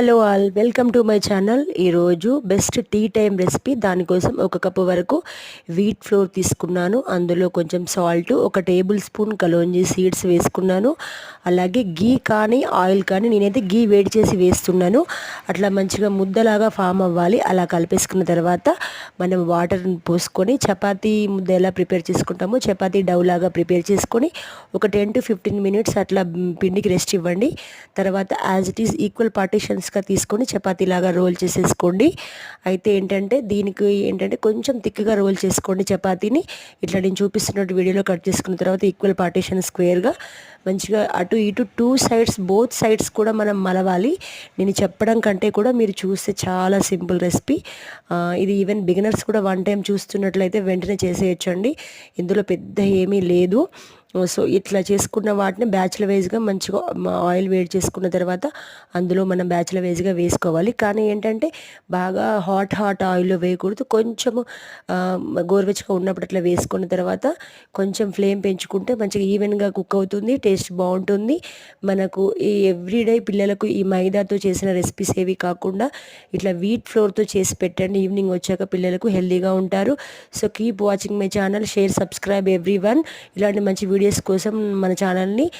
Hello all welcome to my channel. ఈరోజు best tea time recipe. దానికోసం ఒక cup వరకు వీట్ ఫ్లోర్ తీసుకున్నాను. అందులో కొంచెం సాల్ట్ ఒక టేబుల్ స్పూన్ కలోంజీ సీడ్స్ వేసుకున్నాను. అలాగే గీ కానీ ఆయిల్ కానీ నేనైతే గీ వేడి చేసి వేస్తున్నాను. అట్లా మంచిగా ముద్దలాగా ఫామ్ అవ్వాలి. అలా కలిపేసుకున్న తర్వాత మనం వాటర్ని పోసుకొని చపాతీ ముద్ద ఎలా ప్రిపేర్ చేసుకుంటామో చపాతీ డౌలాగా లాగా ప్రిపేర్ చేసుకొని ఒక టెన్ టు ఫిఫ్టీన్ మినిట్స్ అట్లా పిండికి రెస్ట్ ఇవ్వండి. తర్వాత as it is equal partitions పార్టీషన్స్గా తీసుకొని చపాతీలాగా రోల్ చేసేసుకోండి. అయితే ఏంటంటే దీనికి ఏంటంటే కొంచెం థిక్గా రోల్ చేసుకోండి చపాతీని. ఇట్లా నేను చూపిస్తున్నట్టు వీడియోలో కట్ చేసుకున్న తర్వాత ఈక్వల్ పార్టీషన్ స్క్వేర్గా మంచిగా అటు ఇటు టూ సైడ్స్ బోత్ సైడ్స్ కూడా మనం మలవాలి. నేను చెప్పడం కంటే కూడా మీరు చూస్తే చాలా సింపుల్ రెసిపీ. ఇది ఈవెన్ బిగినర్స్ కూడా వన్ టైం చూస్తున్నట్లయితే వెంటనే చేసేయచ్చండి. ఇందులో పెద్ద ఏమీ లేదు. సో ఇట్లా చేసుకున్న వాటిని బ్యాచ్ల వైజ్గా మంచిగా ఆయిల్ వేడి చేసుకున్న తర్వాత అందులో మనం బ్యాచ్ల వైజ్గా వేసుకోవాలి. కానీ ఏంటంటే బాగా హాట్ హాట్ ఆయిల్లో వేయకూడదు. కొంచెము గోరువెచ్చగా ఉన్నప్పుడు అట్లా వేసుకున్న తర్వాత కొంచెం ఫ్లేమ్ పెంచుకుంటే మంచిగా ఈవెన్గా కుక్ అవుతుంది టేస్ట్ బాగుంటుంది. మనకు ఈ ఎవ్రీడే పిల్లలకు ఈ మైదాతో చేసిన రెసిపీస్ ఏవి కాకుండా ఇట్లా వీట్ ఫ్లోర్తో చేసి పెట్టండి. ఈవినింగ్ వచ్చాక పిల్లలకు హెల్తీగా ఉంటారు. So keep watching my channel share subscribe everyone ఇలాంటి మంచి వీడియోస్ కోసం మన ఛానల్ని